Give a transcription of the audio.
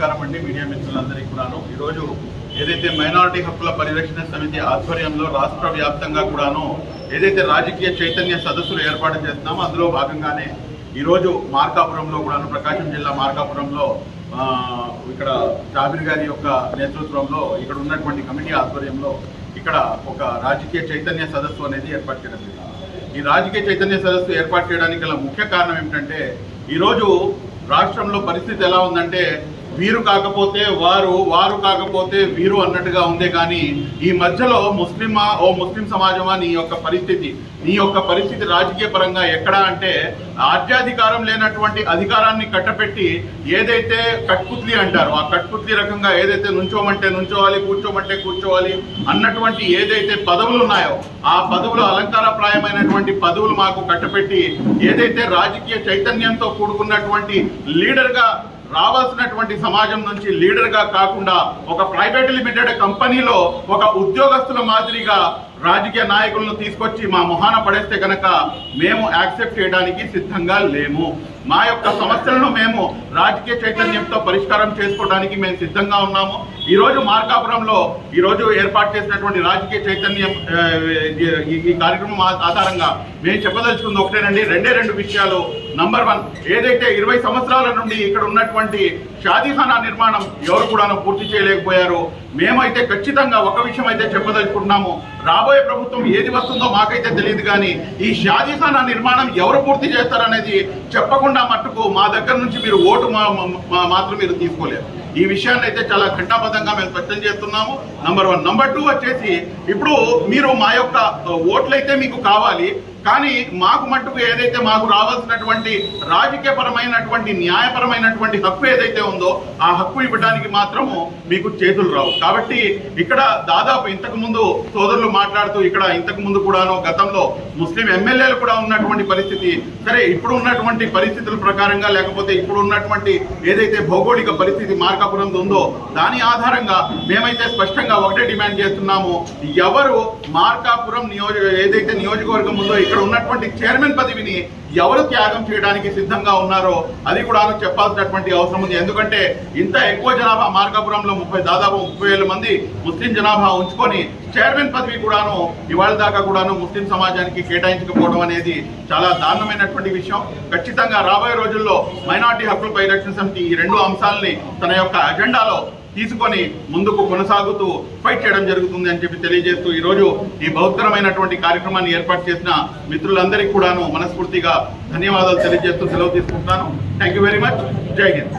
నమస్కారం అండి. మీడియా మిత్రులందరికీ కూడాను. ఈరోజు ఏదైతే మైనారిటీ హక్కుల పరిరక్షణ సమితి ఆధ్వర్యంలో రాష్ట్ర వ్యాప్తంగా కూడాను ఏదైతే రాజకీయ చైతన్య సదస్సులు ఏర్పాటు చేస్తున్నామో అందులో భాగంగానే ఈరోజు మార్కాపురంలో కూడాను ప్రకాశం జిల్లా మార్కాపురంలో ఇక్కడ జాబిర్ గారి యొక్క నేతృత్వంలో ఇక్కడ ఉన్నటువంటి కమిటీ ఆధ్వర్యంలో ఇక్కడ ఒక రాజకీయ చైతన్య సదస్సు అనేది ఏర్పాటు చేయడం జరిగింది. ఈ రాజకీయ చైతన్య సదస్సు ఏర్పాటు చేయడానికి గల ముఖ్య కారణం ఏమిటంటే ఈరోజు రాష్ట్రంలో పరిస్థితి ఎలా ఉందంటే వీరు కాకపోతే వారు వారు కాకపోతే వీరు అన్నట్టుగా ఉందే కానీ ఈ మధ్యలో ముస్లిమా ఓ ముస్లిం సమాజమా నీ యొక్క పరిస్థితి? నీ యొక్క పరిస్థితి రాజకీయ పరంగా ఎక్కడా అంటే ఆజ్యాధికారం లేనటువంటి అధికారాన్ని కట్టపెట్టి ఏదైతే కట్పుత్లి అంటారు ఆ కట్పుత్లి రకంగా ఏదైతే నుంచోమంటే నుంచోవాలి కూర్చోమంటే కూర్చోవాలి అన్నటువంటి ఏదైతే పదవులు ఉన్నాయో ఆ పదవులు అలంకారప్రాయమైనటువంటి పదవులు మాకు కట్టపెట్టి ఏదైతే రాజకీయ చైతన్యంతో కూడుకున్నటువంటి లీడర్గా రావాల్సినటువంటి సమాజం నుంచి లీడర్గా కాకుండా ఒక ప్రైవేట్ లిమిటెడ్ కంపెనీలో ఒక ఉద్యోగస్తుల మాదిరిగా రాజకీయ నాయకులను తీసుకొచ్చి మా మొహాన పడేస్తే కనుక మేము యాక్సెప్ట్ చేయడానికి సిద్ధంగా లేము. మా యొక్క సమస్యలను మేము రాజకీయ చైతన్యంతో పరిష్కారం చేసుకోవడానికి మేము సిద్ధంగా ఉన్నాము. ఈరోజు మార్కాపురంలో ఈరోజు ఏర్పాటు చేసినటువంటి రాజకీయ చైతన్యం ఈ- కార్యక్రమం ఆధారంగా మేము చెప్పదలుచుకుంది ఒకటేనండి. రెండే రెండు విషయాలు. నంబర్ వన్ ఏదైతే ఇరవై సంవత్సరాల నుండి ఇక్కడ ఉన్నటువంటి షాదీఖానా నిర్మాణం ఎవరు కూడా పూర్తి చేయలేకపోయారు మేమైతే ఖచ్చితంగా ఒక విషయం అయితే చెప్పదలుచుకుంటున్నాము. రాబోయే ప్రభుత్వం ఏది వస్తుందో మాకైతే తెలియదు కానీ ఈ షాదీఖానా నిర్మాణం ఎవరు పూర్తి చేస్తారనేది చెప్పకుండా మట్టుకు మా దగ్గర నుంచి మీరు ఓటు మాత్రం మీరు తీసుకోలేరు. ఈ విషయాన్ని అయితే చాలా ఘంటాబద్ధంగా మేము స్పష్టం చేస్తున్నాము. నంబర్ వన్ నంబర్ టూ వచ్చేసి ఇప్పుడు మీరు మా యొక్క ఓట్లయితే మీకు కావాలి. కానీ మాకు మట్టుకు ఏదైతే మాకు రావాల్సినటువంటి రాజకీయపరమైనటువంటి న్యాయపరమైనటువంటి హక్కు ఏదైతే ఉందో ఆ హక్కు ఇవ్వడానికి మాత్రము మీకు చేతులు రావు. కాబట్టి ఇక్కడ దాదాపు ఇంతకు ముందు సోదరులు మాట్లాడుతూ ఇక్కడ ఇంతకు ముందు కూడాను గతంలో ముస్లిం ఎమ్మెల్యేలు కూడా ఉన్నటువంటి పరిస్థితి. సరే ఇప్పుడు ఉన్నటువంటి పరిస్థితుల ప్రకారంగా లేకపోతే ఇప్పుడు ఉన్నటువంటి ఏదైతే భౌగోళిక పరిస్థితి మార్కాపురం ఉందో దాని ఆధారంగా మేమైతే స్పష్టంగా ఒకటే డిమాండ్ చేస్తున్నాము. ఎవరు మార్కాపురం నియోజక ఏదైతే నియోజకవర్గం ఉందో ఇక్కడ ఉన్నటువంటి చైర్మన్ పదవిని ఎవరు త్యాగం చేయడానికి సిద్ధంగా ఉన్నారో అది కూడా చెప్పాల్సినటువంటి అవసరం ఉంది. ఎందుకంటే ఇంత ఎక్కువ జనాభా మార్గాపురంలో ముప్పై దాదాపు ముప్పై వేల మంది ముస్లిం జనాభా ఉంచుకొని చైర్మన్ పదవి కూడాను ఇవాళ దాకా కూడాను ముస్లిం సమాజానికి కేటాయించకపోవడం అనేది చాలా దారుణమైనటువంటి విషయం. ఖచ్చితంగా రాబోయే రోజుల్లో మైనార్టీ హక్కుల పరిరక్షణ సమితి ఈ రెండు అంశాలని తన యొక్క అజెండాలో తీసుకొని ముందుకు కొనసాగుతూ ఫైట్ చేయడం జరుగుతుంది అని చెప్పి తెలియజేస్తూ ఈరోజు ఈ బహుత్తరమైనటువంటి కార్యక్రమాన్ని ఏర్పాటు చేసిన మిత్రులందరికీ కూడాను మనస్ఫూర్తిగా ధన్యవాదాలు తెలియజేస్తూ సెలవు తీసుకుంటున్నాను. థ్యాంక్ యూ వెరీ మచ్ జై హింద్